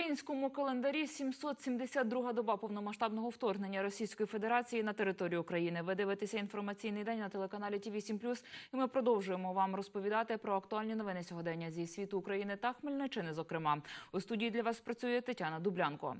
українському календарі 772 доба повномасштабного вторгнення Російської Федерації на територію України. Ви дивитеся інформаційний день на телеканалі ті 7 і ми продовжуємо вам розповідати про актуальні новини сьогодення зі світу України та Хмельниччини. Зокрема, у студії для вас працює Тетяна Дублянко.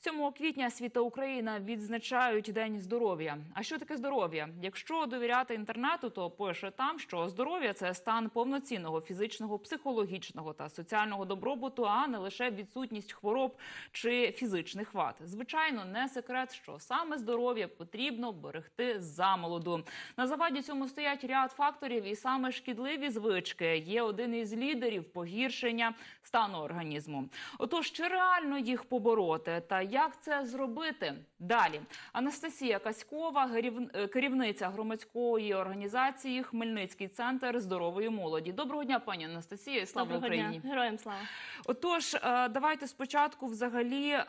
7 квітня світа Україна відзначають День здоров'я. А що таке здоров'я? Якщо довіряти інтернету, то пише там, що здоров'я це стан повноцінного фізичного, психологічного та соціального добробуту, а не лише відсутність хвороб чи фізичних вад. Звичайно, не секрет, що саме здоров'я потрібно берегти замолоду. На заваді цьому стоять ряд факторів, і саме шкідливі звички є один із лідерів погіршення стану організму. Отож, чи реально їх побороти та як це зробити? Далі Анастасія Каськова, е, керівниця громадської організації Хмельницький центр здорової молоді. Доброго дня, пані Анастасія, і слава Доброго Україні. дня, героям слава. Отож, е, давайте спочатку взагалі е,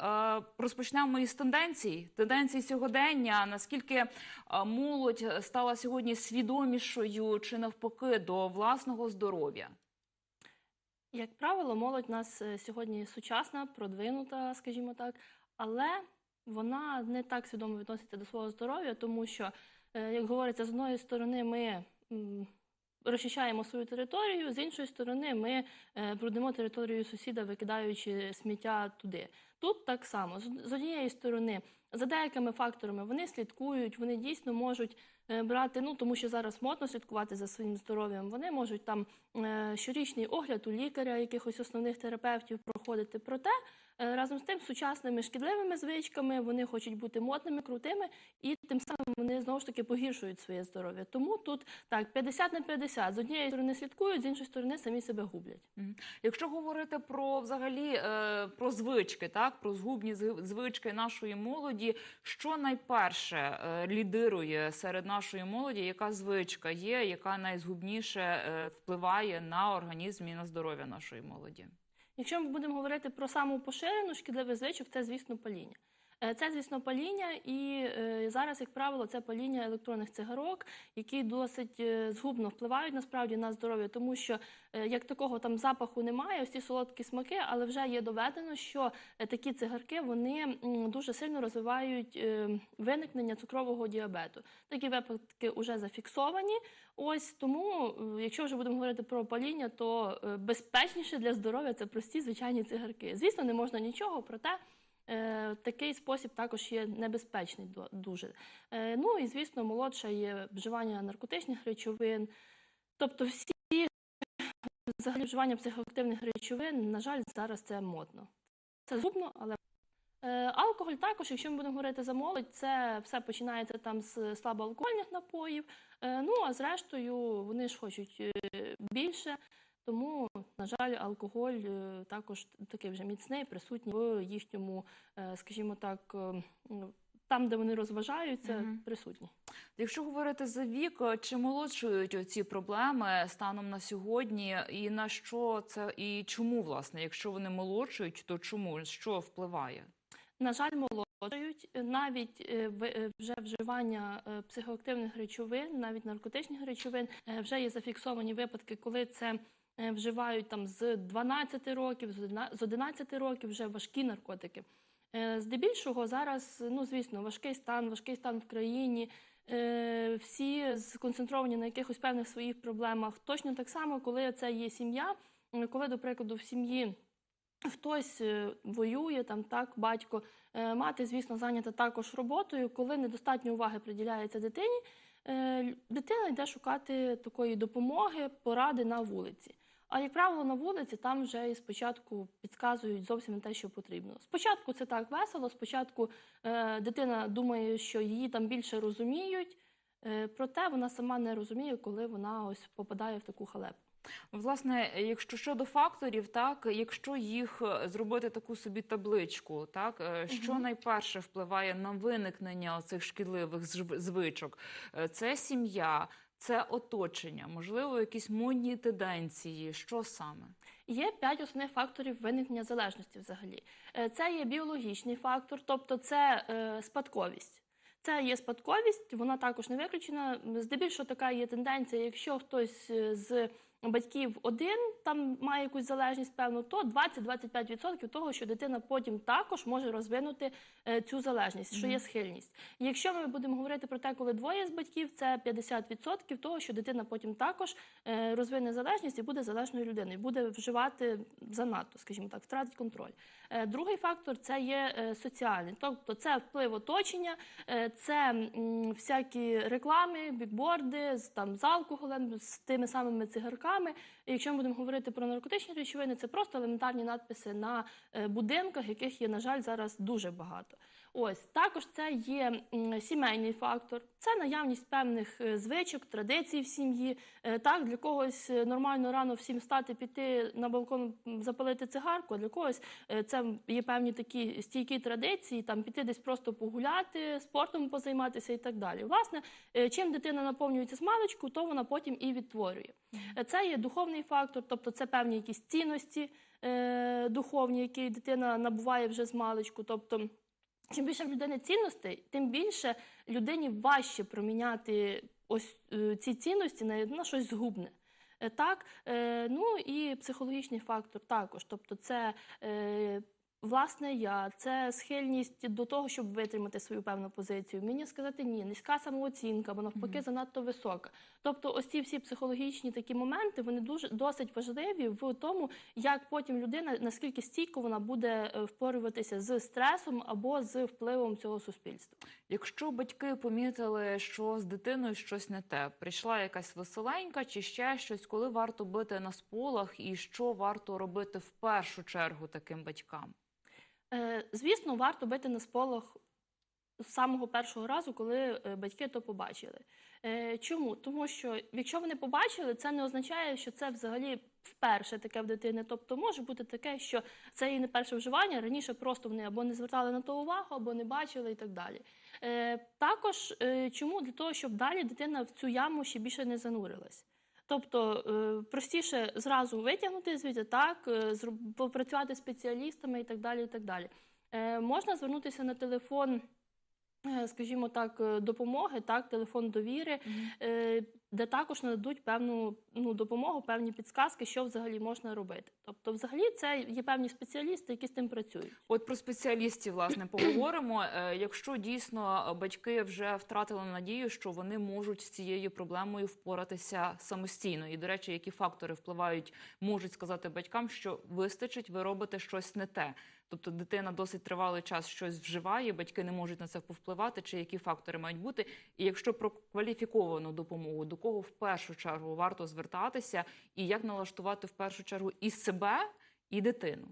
розпочнемо із тенденцій. Тенденцій сьогодення. Наскільки молодь стала сьогодні свідомішою чи навпаки до власного здоров'я? Як правило, молодь у нас сьогодні сучасна, продвинута, скажімо так, але вона не так свідомо відноситься до свого здоров'я, тому що, е, як говориться, з одної сторони ми розчищаємо свою територію, з іншої сторони ми е, бруднимо територію сусіда, викидаючи сміття туди. Тут так само, з однієї сторони, за деякими факторами вони слідкують, вони дійсно можуть е, брати, ну тому що зараз модно слідкувати за своїм здоров'ям. Вони можуть там щорічний огляд у лікаря, якихось основних терапевтів проходити. Проте разом з тим сучасними шкідливими звичками вони хочуть бути модними, крутими, і тим самим вони знову ж таки погіршують своє здоров'я. Тому тут так 50 на 50. з однієї сторони слідкують, з іншої сторони самі себе гублять. Якщо говорити про взагалі е, про звички, так про згубні звички нашої молоді, що найперше е, лідирує серед нашої молоді, яка звичка є, яка найзгубніше е, впливає на організм і на здоров'я нашої молоді? Якщо ми будемо говорити про саму поширену шкідливих звичок, це звісно паління. Е, Це, звісно, паління, і е, зараз, як правило, це паління електронних цигарок, які досить е, згубно впливають насправді на здоров'я, тому що як такого там запаху немає, ось ці солодкі смаки, але вже є доведено, що такі цигарки вони дуже сильно розвивають виникнення цукрового діабету. Такі випадки вже зафіксовані. Ось тому, якщо вже будемо говорити про паління, то безпечніше для здоров'я це прості звичайні цигарки. Звісно, не можна нічого, проте такий спосіб також є небезпечний дуже. Е, ну і звісно, молодше є вживання наркотичних речовин. Тобто, всі взагалі вживання психоактивних речовин, на жаль, зараз це модно. Це зубно, але Е, Алкоголь також, якщо ми будемо говорити за молодь, це все починається там з слабоалкогольних напоїв. Е, Ну а зрештою вони ж хочуть е, більше. Тому, на жаль, алкоголь е, також такий вже міцний, присутній в їхньому, е, скажімо так, е, там, де вони розважаються, Мгм. присутні. Якщо говорити за вік, чи молодшують ці проблеми станом на сьогодні, і на що це і чому власне, якщо вони молодшують, то чому що впливає? На жаль, молодшають. Навіть вже вживання психоактивних речовин, навіть наркотичних речовин, вже є зафіксовані випадки, коли це вживають там з 12 років, з одна- 11 років вже важкі наркотики. Е, Здебільшого зараз, ну звісно, важкий стан, важкий стан в країні. е, Всі сконцентровані на якихось певних своїх проблемах. Точно так само, коли це є сім'я, коли, до прикладу, в сім'ї хтось е, воює, там так, батько, Е, мати, звісно, зайнята також роботою. Коли недостатньо уваги приділяється дитині, е, дитина йде шукати такої допомоги, поради на вулиці. А як правило, на вулиці там вже і спочатку підказують зовсім не те, що потрібно. Спочатку це так весело, спочатку е, дитина думає, що її там більше розуміють, е, проте вона сама не розуміє, коли вона ось попадає в таку халепу. Власне, якщо щодо факторів, так якщо їх е, зробити таку собі табличку, так е, що Мгм. найперше впливає на виникнення цих шкідливих звичок, Е, це сім'я, це оточення, можливо, якісь модні тенденції. Що саме? Є п'ять основних факторів виникнення залежності взагалі. Е, Це є біологічний фактор, тобто це е, спадковість. Це є спадковість, вона також не виключена. Здебільшого така є тенденція, якщо хтось е, з батьків один там має якусь залежність певну, то 20-25% того, що дитина потім також може розвинути е, цю залежність, що є схильність. І Якщо ми будемо говорити про те, коли двоє з батьків, це 50% того, що дитина потім також е, розвине залежність і буде залежною людиною, буде вживати занадто, скажімо так, втратить контроль. Е, Другий фактор це є соціальний, тобто це вплив оточення, це всякі реклами, бікборди з там з алкоголем, з тими самими цигарками. І якщо ми будемо говорити про наркотичні речовини, це просто елементарні надписи на е, будинках, яких є, на жаль, зараз дуже багато. Ось також це є сімейний фактор, це наявність певних е, звичок, традицій в сім'ї. Е, Так, для когось е, нормально рано всім стати, піти на балкон, запалити цигарку, а для когось це є певні такі стійкі традиції, там піти десь просто погуляти, спортом позайматися і так далі. Власне, чим дитина наповнюється з маличку, то вона потім і відтворює. Це є духовний фактор, тобто це певні якісь цінності духовні, які дитина набуває вже з маличку. Тобто, чим більше в людини цінностей, тим більше людині важче проміняти ось е, ці цінності на, щось згубне. Е, Так, е, ну і психологічний фактор також. Тобто, це власне я, це схильність до того, щоб витримати свою певну позицію, вміння сказати ні, низька самооцінка, або навпаки занадто висока. Тобто, ось ці всі психологічні такі моменти вони дуже досить важливі в тому, як потім людина наскільки стійко вона буде е, впорюватися з стресом або з впливом цього суспільства. Якщо батьки помітили, що з дитиною щось не те, прийшла якась веселенька чи ще щось, коли варто бити на сполох, і що варто робити в першу чергу таким батькам? Е, Звісно, варто бити на сполох з самого першого разу, коли е, батьки то побачили. Е, Чому? Тому що якщо вони побачили, це не означає, що це взагалі вперше таке в дитини. Тобто може бути таке, що це і не перше вживання, раніше просто вони або не звертали на то увагу, або не бачили і так далі. Також чому? Для того, щоб далі дитина в цю яму ще більше не занурилась. Тобто е, простіше зразу витягнути звідти, так, е, попрацювати з спеціалістами і так далі. І так далі. Е, Можна звернутися на телефон, скажімо так, допомоги, так, телефон довіри, е, де також нададуть певну ну, допомогу, певні підсказки, що взагалі можна робити. Тобто, взагалі, це є певні спеціалісти, які з тим працюють. От про спеціалістів власне поговоримо. Е, Якщо дійсно батьки вже втратили надію, що вони можуть з цією проблемою впоратися самостійно, і до речі, які фактори впливають, можуть сказати батькам, що вистачить, ви робите щось не те. Тобто дитина досить тривалий час щось вживає, батьки не можуть на це повпливати, чи які фактори мають бути. І якщо про кваліфіковану допомогу, до кого в першу чергу варто звертатися, і як налаштувати в першу чергу і себе, і дитину.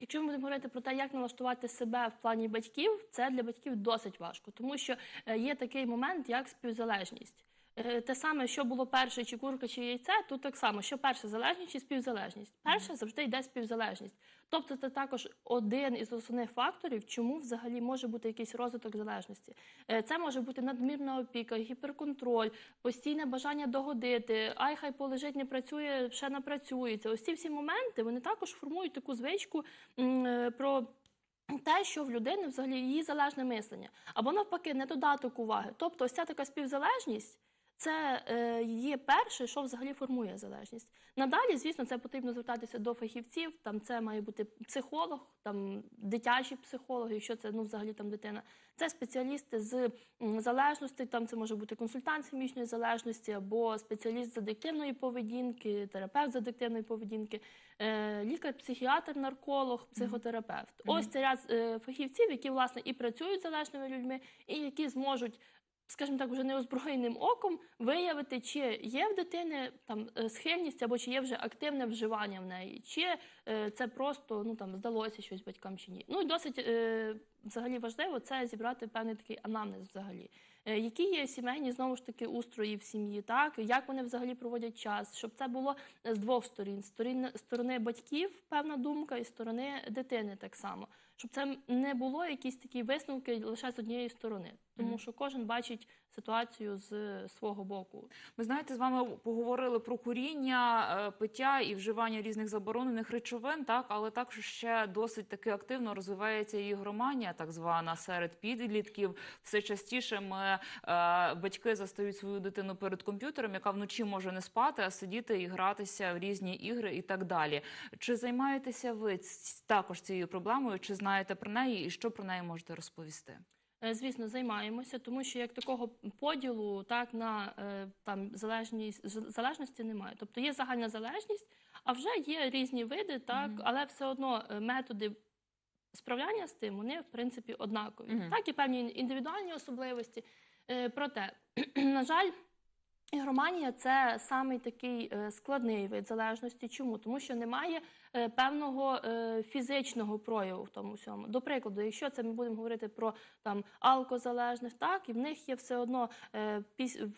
Якщо ми будемо говорити про те, як налаштувати себе в плані батьків, це для батьків досить важко, тому що е, є такий момент, як співзалежність. Е, Те саме, що було перше, чи курка, чи яйце, тут так само, що перше залежність чи співзалежність. Перше завжди йде співзалежність. Тобто це також один із основних факторів, чому взагалі може бути якийсь розвиток залежності. Е, Це може бути надмірна опіка, гіперконтроль, постійне бажання догодити, ай хай полежить, не працює, ще напрацюється. Ось ці всі моменти вони також формують таку звичку е, про. Те, що в людини взагалі її залежне мислення, або навпаки, недодаток уваги. Тобто, ось ця така співзалежність це е, є перше, що взагалі формує залежність. Надалі, звісно, це потрібно звертатися до фахівців. Там це має бути психолог, там дитячий психолог, якщо це ну взагалі там дитина. Це спеціалісти з м, залежностей. Там це може бути консультант хімічної залежності або спеціаліст з адиктивної поведінки, терапевт з адиктивної поведінки, е, лікар-психіатр, нарколог, психотерапевт. Ось це ряд е, фахівців, які власне і працюють з залежними людьми, і які зможуть скажімо так, вже неозброєним оком виявити, чи є в дитини там е, схильність або чи є вже активне вживання в неї, чи е, це просто ну там здалося щось батькам чи ні. Ну і досить е, взагалі важливо це зібрати певний такий анамнез взагалі. Е, Які є сімейні знову ж таки устрої в сім'ї, так як вони взагалі проводять час, щоб це було з двох сторін: сторін сторони батьків, певна думка, і сторони дитини так само, щоб це не було якісь такі висновки лише з однієї сторони, тому що кожен бачить ситуацію з свого боку. Ми знаєте, з вами поговорили про куріння, е, пиття і вживання різних заборонених речовин, так але також ще досить таки активно розвивається і ігроманія, так звана серед підлітків. Все частіше ми е, батьки застають свою дитину перед комп'ютером, яка вночі може не спати, а сидіти і гратися в різні ігри і так далі. Чи займаєтеся ви також цією проблемою? Чи знаєте про неї, і що про неї можете розповісти? Е, Звісно, займаємося, тому що як такого поділу так на е, там залежність залежності немає. Тобто є загальна залежність, а вже є різні види, так, Мгм. але все одно е, методи справляння з тим вони в принципі однакові. Мгм. Так, і певні індивідуальні особливості. Проте, на жаль, ігроманія це самий такий складний вид залежності. Чому? Тому що немає певного е, фізичного прояву в тому всьому. До прикладу, якщо це ми будемо говорити про там алкозалежних, так і в них є все одно е,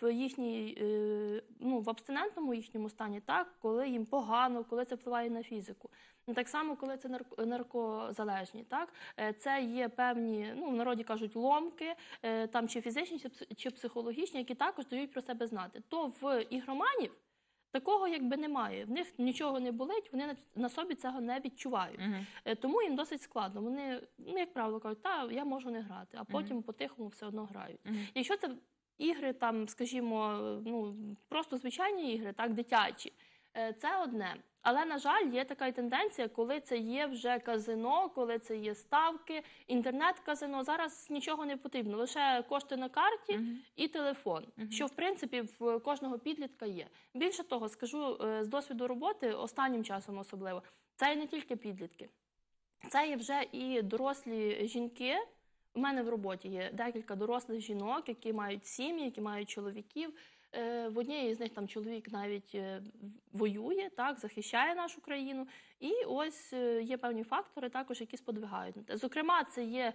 в їхній е, ну в абстинентному їхньому стані, так коли їм погано, коли це впливає на фізику. Ну, Так само, коли це нарко- наркозалежні, так Е, це є певні, ну в народі кажуть ломки, е, там чи фізичні, чи психологічні, які також дають про себе знати. То в ігроманів такого якби немає. В них нічого не болить, вони на, собі цього не відчувають. Е, Тому їм досить складно. Вони, ну, як правило, кажуть, та я можу не грати, а потім по-тихому все одно грають. Якщо це ігри, там, скажімо, ну просто звичайні ігри, так, дитячі, е, це одне. Але, на жаль, є така тенденція, коли це є вже казино, коли це є ставки, інтернет-казино. Зараз нічого не потрібно, лише кошти на карті і телефон, що в принципі в кожного підлітка є. Більше того, скажу е, з досвіду роботи, останнім часом особливо, це і не тільки підлітки, це є вже і дорослі жінки. У мене в роботі є декілька дорослих жінок, які мають сім'ї, які мають чоловіків. Е, В однієї з них там чоловік навіть е, воює, так захищає нашу країну. І ось е, є певні фактори, також які сподвигають на те. Зокрема, це є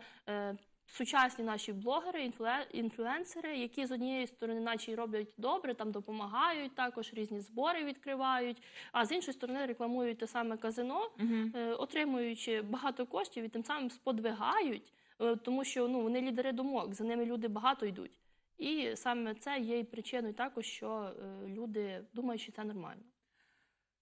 сучасні наші блогери, інфлюенсери, які з однієї сторони, наче й роблять добре, там допомагають, також різні збори відкривають. А з іншої сторони рекламують те саме казино, отримуючи багато коштів і тим самим сподвигають, тому що ну вони лідери думок, за ними люди багато йдуть. І саме це є і причиною також, що е, люди думають, що це нормально.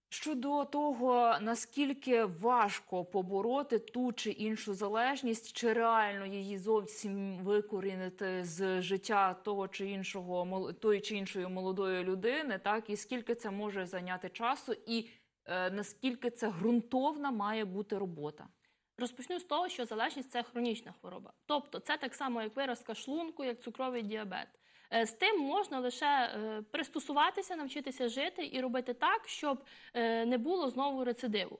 Щодо того, наскільки важко побороти ту чи іншу залежність, чи реально її зовсім викорінити з життя того чи іншого тої чи іншої молодої людини, так і скільки це може зайняти часу, і е, наскільки це ґрунтовна має бути робота? Розпочну з того, що залежність це хронічна хвороба. Тобто, це так само, як виразка шлунку, як цукровий діабет. Е, З тим можна лише е, пристосуватися, навчитися жити і робити так, щоб е, не було знову рецидиву.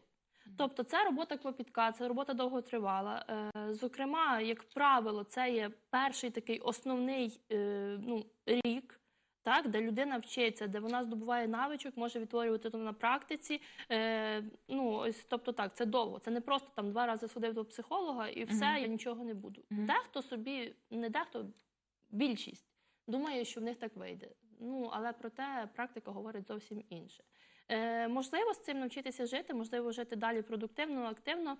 Тобто, це робота клопітка, це робота довготривала. Зокрема, як правило, це є перший такий основний ну, рік. Так, де людина вчиться, де вона здобуває навичок, може відтворювати то на практиці. Е, ну, ось, тобто так, це довго. Це не просто там два рази сходив до психолога і все, Мгм. я нічого не буду. Мгм. Дехто собі, не дехто, більшість думає, що в них так вийде. Ну, але проте практика говорить зовсім інше. Е, можливо, з цим навчитися жити, можливо, жити далі продуктивно, активно.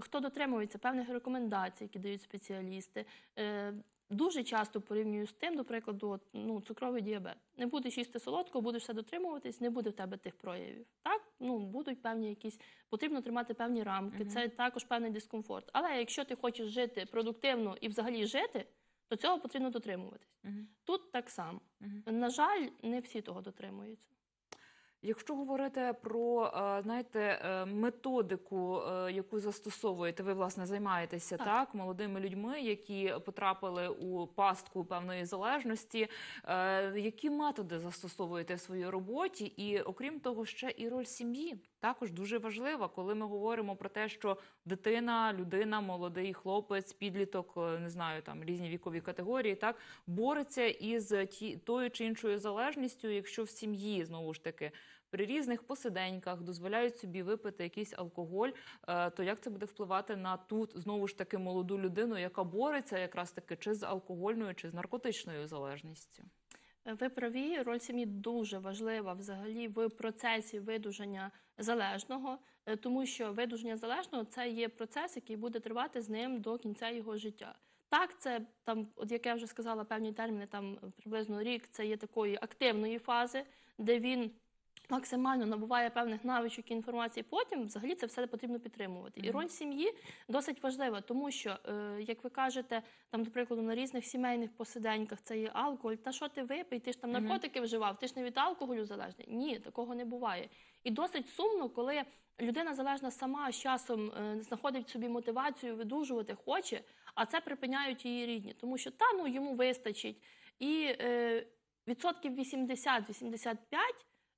Хто дотримується певних рекомендацій, які дають спеціалісти. Е, Дуже часто порівнюю з тим, до прикладу, от, ну, цукровий діабет. Не будеш їсти солодко, будеш все дотримуватись, не буде в тебе тих проявів. Так, ну будуть певні якісь, потрібно тримати певні рамки. Мгм. Це також певний дискомфорт. Але якщо ти хочеш жити продуктивно і взагалі жити, то цього потрібно дотримуватись. Тут так само. На жаль, не всі того дотримуються. Якщо говорити про е, знаєте, е, методику, е, яку застосовуєте, ви власне займаєтеся так. Так. молодими людьми, які потрапили у пастку певної залежності. Які методи застосовуєте в своїй роботі? І окрім того, ще і роль сім'ї також дуже важлива, коли ми говоримо про те, що дитина, людина, молодий хлопець, підліток, е, не знаю, там різні вікові категорії, так бореться із ті, тою чи іншою залежністю, якщо в сім'ї знову ж таки при різних посиденьках дозволяють собі випити якийсь алкоголь, е, то як це буде впливати на ту знову ж таки молоду людину, яка бореться якраз таки чи з алкогольною, чи з наркотичною залежністю? Ви праві, роль сім'ї дуже важлива взагалі в процесі видуження залежного, е, тому що видуження залежного це є процес, який буде тривати з ним до кінця його життя. Так, це там, от як я вже сказала, певні терміни, там приблизно рік це є такої активної фази, де він максимально набуває певних навичок і інформації, потім взагалі це все потрібно підтримувати. І роль сім'ї досить важлива, тому що, е, як ви кажете, там, до прикладу, на різних сімейних посиденьках це є алкоголь. Та що ти випий? Ти ж там наркотики вживав, ти ж не від алкоголю залежний. Ні, такого не буває. І досить сумно, коли людина залежна сама з часом е, знаходить в собі мотивацію видужувати хоче, а це припиняють її рідні, тому що та ну йому вистачить. І е, відсотків 80-85 е,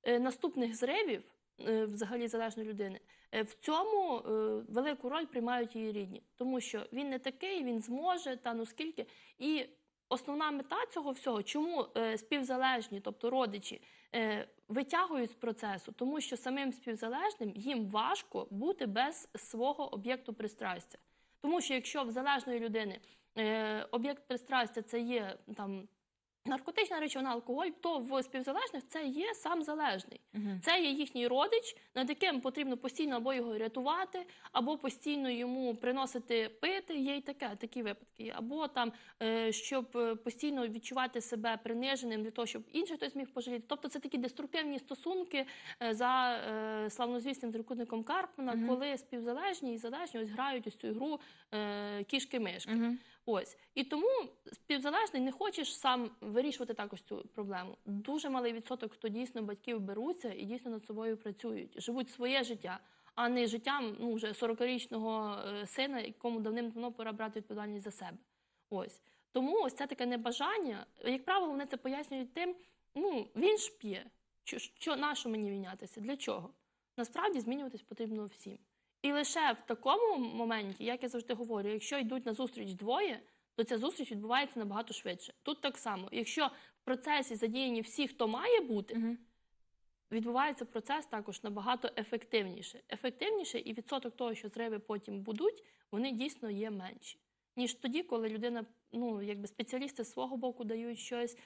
наступних зривів е, взагалі залежної людини. е, В цьому е, велику роль приймають її рідні, тому що він не такий, він зможе, та ну скільки. І основна мета цього всього, чому е, співзалежні, тобто родичі, е, витягують з процесу, тому що самим співзалежним їм важко бути без свого об'єкту пристрастя. Тому що якщо в залежної людини е, об'єкт пристрастя це є там наркотична речовина, алкоголь, то в співзалежних це є сам залежний. Мгм. Це є їхній родич, над яким потрібно постійно або його рятувати, або постійно йому приносити пити. Є й таке, такі випадки. Або там, е, щоб е, постійно відчувати себе приниженим для того, щоб інший хтось міг пожаліти. Тобто це такі деструктивні стосунки е, за славнозвісним трикутником Карпмана, Мгм. коли співзалежні і залежні ось грають ось цю ігру е, кішки-мишки. Мгм. Ось і тому співзалежний не хочеш сам вирішувати також цю проблему. Дуже малий відсоток, хто дійсно батьків беруться і дійсно над собою працюють, живуть своє життя, а не життям ну вже 40-річного е, сина, якому давним-давно пора брати відповідальність за себе. Ось тому ось це таке небажання. Як правило, вони це пояснюють тим, ну він ж п'є. Що, що на мені мінятися? Для чого? Насправді змінюватись потрібно всім. І лише в такому моменті, як я завжди говорю, якщо йдуть на зустріч двоє, то ця зустріч відбувається набагато швидше. Тут так само, якщо в процесі задіяні всі, хто має бути, Мгм. відбувається процес також набагато ефективніше. Ефективніше і відсоток того, що зриви потім будуть, вони дійсно є менші. Ніж тоді, коли людина, ну якби спеціалісти з свого боку дають щось.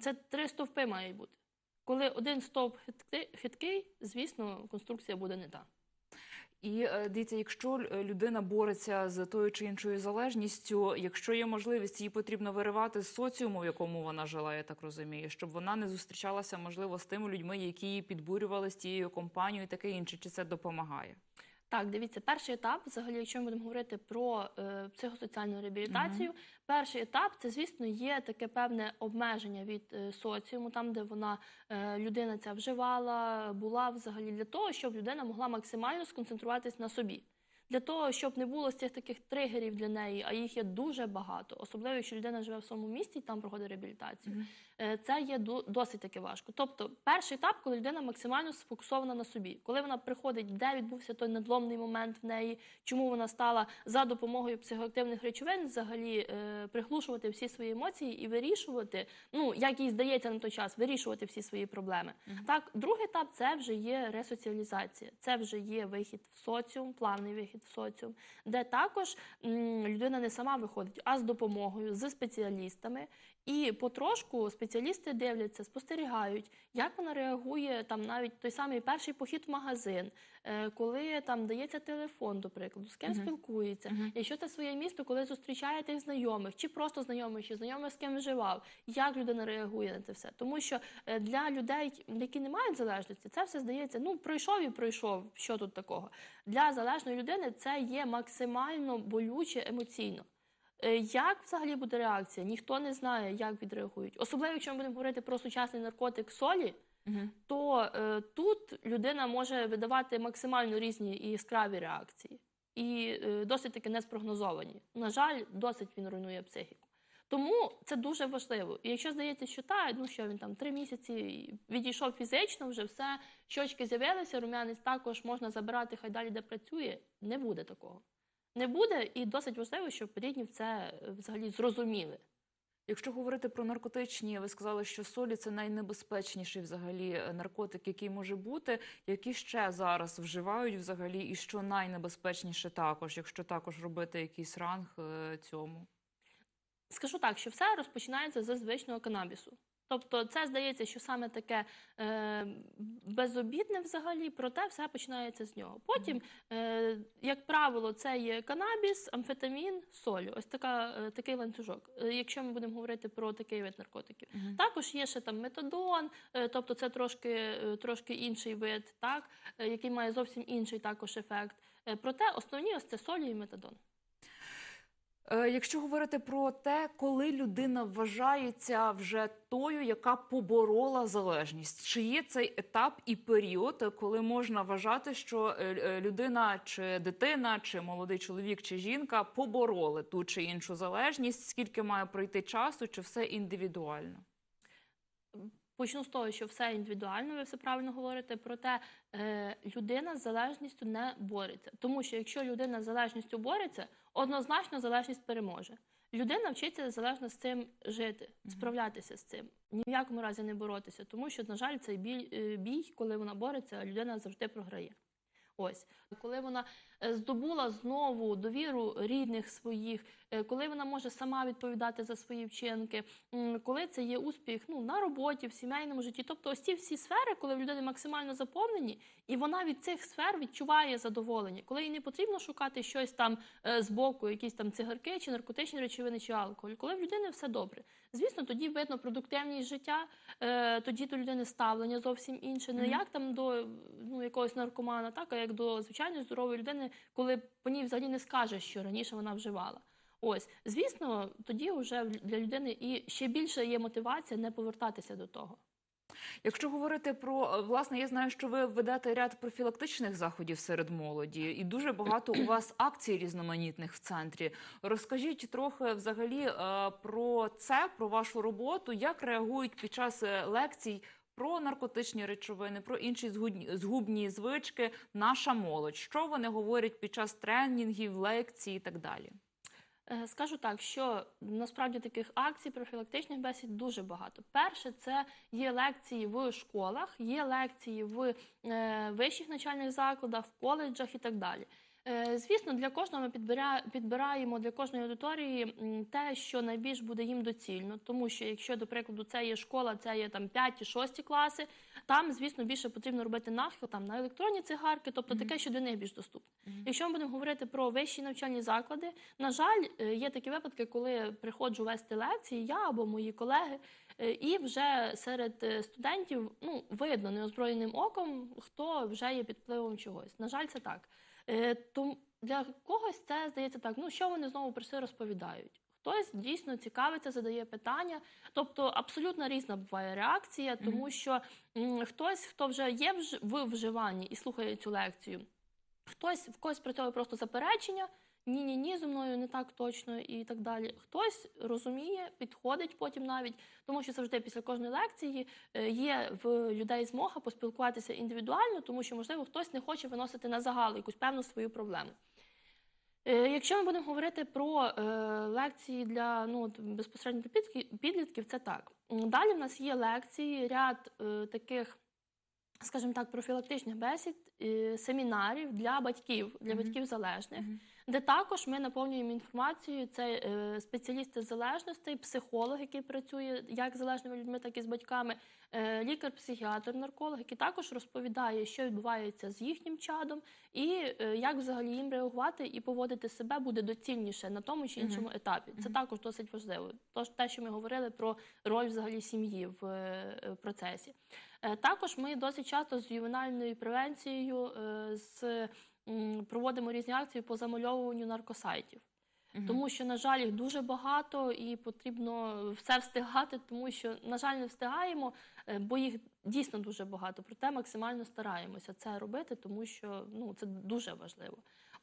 Це три стовпи має бути. Коли один стовп хиткий, хиткий, звісно, конструкція буде не та. І е, дивіться, якщо е, людина бореться з тою чи іншою залежністю, якщо є можливість, її потрібно виривати з соціуму, в якому вона жила, я так розумію, щоб вона не зустрічалася, можливо, з тими людьми, які її підбурювали з тією компанією, таке інше. Чи це допомагає? Так, дивіться, перший етап, взагалі, якщо ми будемо говорити про е, психосоціальну реабілітацію, перший етап це, звісно, є таке певне обмеження від е, соціуму, там, де вона е, людина ця вживала, була взагалі для того, щоб людина могла максимально сконцентруватись на собі. Для того, щоб не було з цих таких тригерів для неї, а їх є дуже багато, особливо якщо людина живе в своєму місті і там проходить реабілітацію. Мгм. Е, Це є до- досить таки важко. Тобто, перший етап, коли людина максимально сфокусована на собі, коли вона приходить, де відбувся той надломний момент в неї, чому вона стала за допомогою психоактивних речовин взагалі е, приглушувати всі свої емоції і вирішувати, ну як їй здається на той час, вирішувати всі свої проблеми. Мгм. Так, другий етап це вже є ресоціалізація, це вже є вихід в соціум, плавний вихід в соціум, де також людина не сама виходить, а з допомогою, з спеціалістами. І потрошку спеціалісти дивляться, спостерігають, як вона реагує там навіть той самий перший похід в магазин, е, коли там дається телефон, до прикладу, з ким Мгм. спілкується. Мгм. Якщо це своє місто, коли зустрічає тих знайомих, чи просто знайомих, чи знайомих з ким вживав, як людина реагує на це все. Тому що е, для людей, які не мають залежності, це все здається, ну пройшов і пройшов. Що тут такого? Для залежної людини це є максимально болюче емоційно. Е, Як взагалі буде реакція? Ніхто не знає, як відреагують. Особливо, якщо ми будемо говорити про сучасний наркотик солі, Мгм. то е, тут людина може видавати максимально різні і яскраві реакції, і е, досить таки неспрогнозовані. На жаль, досить він руйнує психіку. Тому це дуже важливо. І якщо здається, що та, ну що він там три місяці відійшов фізично, вже все, щочки з'явилися, рум'янець також можна забирати, хай далі де працює. Не буде такого. Не буде, і досить важливо, щоб рідні це е, взагалі зрозуміли. Якщо говорити про наркотичні, ви сказали, що солі це найнебезпечніший взагалі е, наркотик, який може бути. Які ще зараз вживають взагалі, і що найнебезпечніше також, якщо також робити якийсь ранг е, цьому? Скажу так, що все розпочинається з звичного канабісу. Тобто, це здається, що саме таке е, безобідне взагалі, проте все починається з нього. Потім, е, як правило, це є канабіс, амфетамін, соль. Ось така, е, такий ланцюжок. Е, якщо ми будемо говорити про такий вид наркотиків. Мгм. Також є ще там метадон, е, тобто це трошки, е, трошки інший вид, так, е, який має зовсім інший також ефект. Е, Проте основні ось це солі і метадон. Е, Якщо говорити про те, коли людина вважається вже тою, яка поборола залежність, чи є цей етап і період, коли можна вважати, що е, е, людина, чи дитина, чи молодий чоловік, чи жінка побороли ту чи іншу залежність? Скільки має пройти часу, чи все індивідуально? Почну з того, що все індивідуально, ви все правильно говорите. Проте е, людина з залежністю не бореться. Тому що якщо людина з залежністю бореться, однозначно залежність переможе. Людина вчиться залежно з цим жити, справлятися з цим. Ні в якому разі не боротися, тому що, на жаль, цей бій, е, бій, коли вона бореться, людина завжди програє. Ось, коли вона здобула знову довіру рідних своїх, е, коли вона може сама відповідати за свої вчинки, коли це є успіх ну, на роботі, в сімейному житті. Тобто ось ці всі сфери, коли в людини максимально заповнені, і вона від цих сфер відчуває задоволення, коли їй не потрібно шукати щось там е, збоку, якісь там цигарки чи наркотичні речовини, чи алкоголь, коли в людини все добре. Звісно, тоді видно продуктивність життя, е, тоді до людини ставлення зовсім інше. Не як там до ну, якогось наркомана, так, а як до звичайної здорової людини, коли по ній взагалі не скажеш, що раніше вона вживала. Ось, звісно, тоді вже для людини і ще більше є мотивація не повертатися до того. Якщо говорити про е, власне, я знаю, що ви ведете ряд профілактичних заходів серед молоді, і дуже багато у вас акцій різноманітних в центрі. Розкажіть трохи взагалі е, про це, про вашу роботу, як реагують під час е, лекцій. Про наркотичні речовини, про інші згубні звички, наша молодь. Що вони говорять під час тренінгів, лекцій і так далі? Е, Скажу так, що насправді таких акцій, профілактичних бесід дуже багато. Перше, це є лекції в школах, є лекції в е, вищих навчальних закладах, в коледжах і так далі. Е, Звісно, для кожного ми підбираємо для кожної аудиторії те, що найбільш буде їм доцільно. Тому що якщо, до прикладу, це є школа, це є там 5 6 класи, там, звісно, більше потрібно робити нахил там на електронні цигарки, тобто таке, що для них більш доступне. Якщо ми будемо говорити про вищі навчальні заклади, на жаль, е, є такі випадки, коли приходжу вести лекції, я або мої колеги, е, і вже серед студентів ну, видно неозброєним оком, хто вже є під впливом чогось. На жаль, це так. Е, Тому для когось це здається так. Ну що вони знову про це розповідають? Хтось дійсно цікавиться, задає питання. Тобто абсолютно різна буває реакція, тому що хтось, хто вже є в вживанні і слухає цю лекцію, хтось в когось працює просто заперечення. Ні, ні, ні, зі мною не так точно і так далі. Хтось розуміє, підходить потім навіть, тому що завжди після кожної лекції е, є в людей змога поспілкуватися індивідуально, тому що, можливо, хтось не хоче виносити на загал якусь певну свою проблему. Е, Якщо ми будемо говорити про е, лекції для ну, безпосередньо для підлітків- це так. Далі в нас є лекції, ряд таких, скажімо так, профілактичних бесід, семінарів для батьків, для Мгм. батьків залежних, Мгм. де також ми наповнюємо інформацією. Це е, спеціалісти з залежностей, психолог, який працює як з залежними людьми, так і з батьками, е, лікар-психіатр, нарколог, який також розповідає, що відбувається з їхнім чадом, і е, як взагалі їм реагувати і поводити себе буде доцільніше на тому чи іншому етапі. Це Мгм. також досить важливо. Тож те, що ми говорили про роль взагалі сім'ї в процесі. Також ми досить часто з ювенальною превенцією е, з, проводимо різні акції по замальовуванню наркосайтів. Тому що, на жаль, їх дуже багато і потрібно все встигати, тому що, на жаль, не встигаємо, е, бо їх дійсно дуже багато. Проте максимально стараємося це робити, тому що ну, це дуже важливо.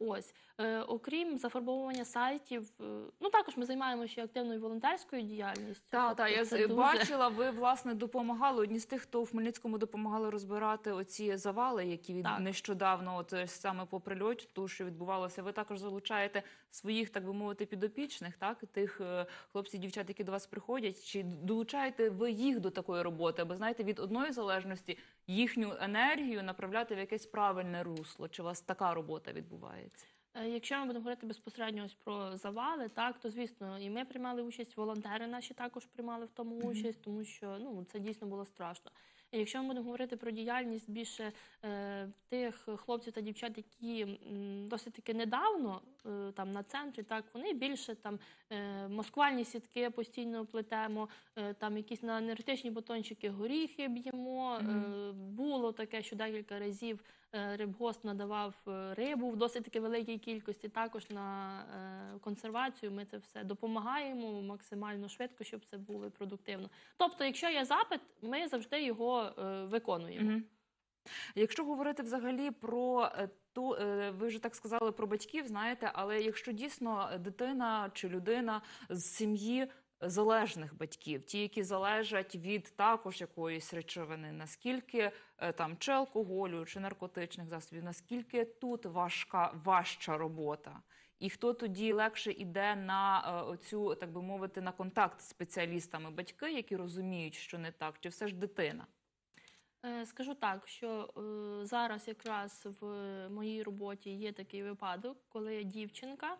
Ось, е, окрім зафарбовування сайтів, е, ну також ми займаємося ще активною волонтерською діяльністю. Так, Тобто так, я дуже- бачила, ви власне допомагали одні з тих, хто в Хмельницькому допомагали розбирати оці завали, які від Так. нещодавно, от е, саме по прильоті, ту, що відбувалося. Ви також залучаєте своїх, так би мовити, підопічних, так тих е, хлопців, дівчат, які до вас приходять. Чи долучаєте ви їх до такої роботи? Аби знаєте, від одної залежності їхню енергію направляти в якесь правильне русло? Чи у вас така робота відбувається? Е, Якщо ми будемо говорити безпосередньо ось про завали, так то звісно, і ми приймали участь, волонтери наші також приймали в тому участь, тому що ну це дійсно було страшно. Якщо ми будемо говорити про діяльність більше е, тих хлопців та дівчат, які м, досить таки недавно е, там на центрі, так вони більше там е, москвальні сітки постійно плетемо, е, там якісь на енергетичні батончики горіхи б'ємо. Е, було таке, що декілька разів рибгосп надавав е, рибу в досить таки великій кількості. Також на е, консервацію ми це все допомагаємо максимально швидко, щоб це було продуктивно. Тобто, якщо є запит, ми завжди його е, виконуємо. Мгм. Якщо говорити взагалі про е, е, ви вже так сказали про батьків, знаєте, але якщо дійсно дитина чи людина з сім'ї залежних батьків, ті, які залежать від також якоїсь речовини, наскільки е, там чи алкоголю, чи наркотичних засобів, наскільки тут важка важча робота? І хто тоді легше йде на е, оцю, так би мовити, на контакт з спеціалістами? Батьки, які розуміють, що не так, чи все ж дитина? Е, Скажу так, що зараз якраз в моїй роботі є такий випадок, коли дівчинка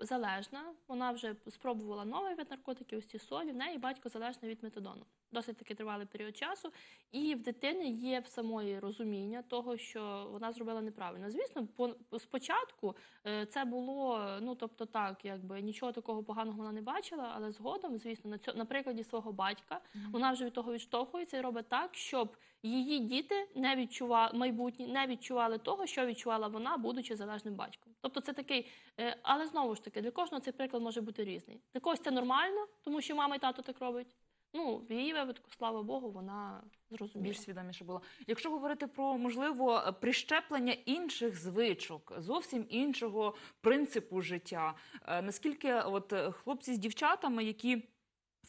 залежна, вона вже спробувала новий вид наркотиків, Усі солі, в неї батько залежний від метадону. Досить таки тривалий період часу, і в дитини є в самої розуміння того, що вона зробила неправильно. Звісно, по, спочатку е, це було, ну тобто так, якби нічого такого поганого вона не бачила, але згодом, звісно, на цьо, на прикладі свого батька вона вже від того відштовхується і робить так, щоб її діти не відчували майбутні, не відчували того, що відчувала вона, будучи залежним батьком. Тобто це такий, е, але знову ж таки, для кожного цей приклад може бути різний. Для когось це нормально, тому що мама і тато так робить. Ну, в її випадку, слава Богу, вона зрозуміла. більш свідоміше була. Якщо говорити про можливо прищеплення інших звичок, зовсім іншого принципу життя, е, наскільки от хлопці з дівчатами, які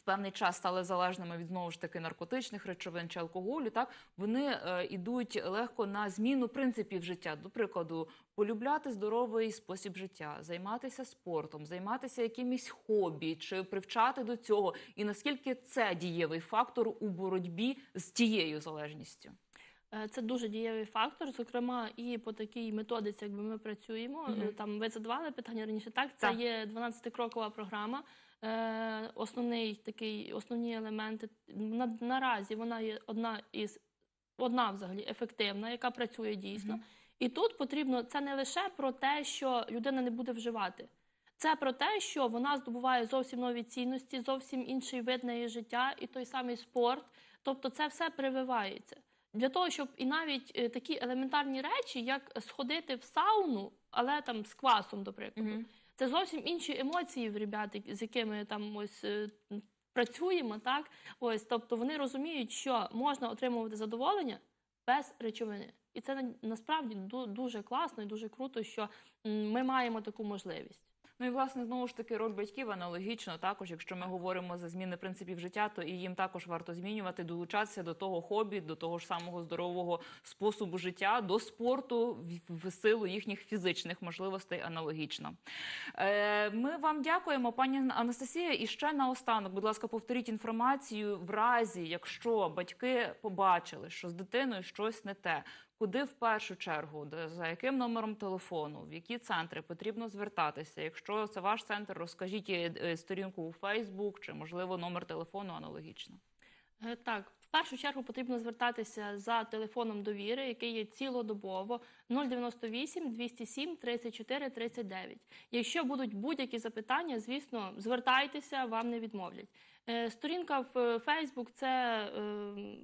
певний час стали залежними від знову ж таки наркотичних речовин чи алкоголю, так вони е, ідуть легко на зміну принципів життя. До прикладу, полюбляти здоровий спосіб життя, займатися спортом, займатися якимось хобі чи привчати до цього, і наскільки це дієвий фактор у боротьбі з тією залежністю? Е, Це дуже дієвий фактор, зокрема, і по такій методиці, якби ми працюємо. Мгм. Е, Там ви задавали питання раніше. Так, це Так. є 12-крокова програма. Е, Основний такий, основні елементи. На, наразі вона є одна із одна взагалі ефективна, яка працює дійсно. Мгм. І тут потрібно це не лише про те, що людина не буде вживати. Це про те, що вона здобуває зовсім нові цінності, зовсім інший вид на її життя, і той самий спорт. Тобто, це все прививається. Для того, щоб і навіть е, такі елементарні речі, як сходити в сауну, але там з квасом, до прикладу. Це зовсім інші емоції в ребят, з якими там ось е, працюємо, так ось, тобто вони розуміють, що можна отримувати задоволення без речовини, і це на- насправді ду- дуже класно і дуже круто, що ми маємо таку можливість. Ну і власне знову ж таки роль батьків аналогічно. Також, якщо ми говоримо за зміни принципів життя, то і їм також варто змінювати, долучатися до того хобі, до того ж самого здорового способу життя, до спорту в, силу їхніх фізичних можливостей аналогічно. Е, ми вам дякуємо, пані Анастасія. І ще наостанок, будь ласка, повторіть інформацію в разі, якщо батьки побачили, що з дитиною щось не те. Куди в першу чергу, за яким номером телефону, в які центри потрібно звертатися? Якщо це ваш центр, розкажіть е, е, сторінку у Фейсбук чи можливо номер телефону аналогічно. Е, Так, в першу чергу потрібно звертатися за телефоном довіри, який є цілодобово 098 207 34 39. Якщо будуть будь-які запитання, звісно, звертайтеся, вам не відмовлять. Е, Сторінка в Фейсбук це е,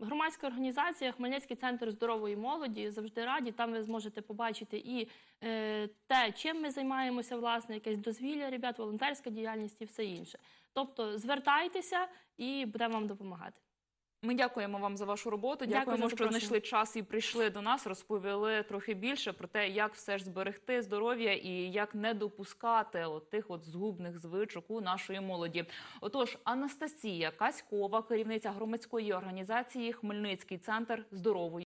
громадська організація Хмельницький центр здорової молоді. Завжди раді. Там ви зможете побачити і е, те, чим ми займаємося, власне, якесь дозвілля, ребят, волонтерська діяльність і все інше. Тобто звертайтеся і будемо вам допомагати. Ми дякуємо вам за вашу роботу. Дякуємо, що знайшли час і прийшли до нас. Розповіли трохи більше про те, як все ж зберегти здоров'я і як не допускати от тих от згубних звичок у нашої молоді. Отож, Анастасія Каськова, керівниця громадської організації Хмельницький центр здорової.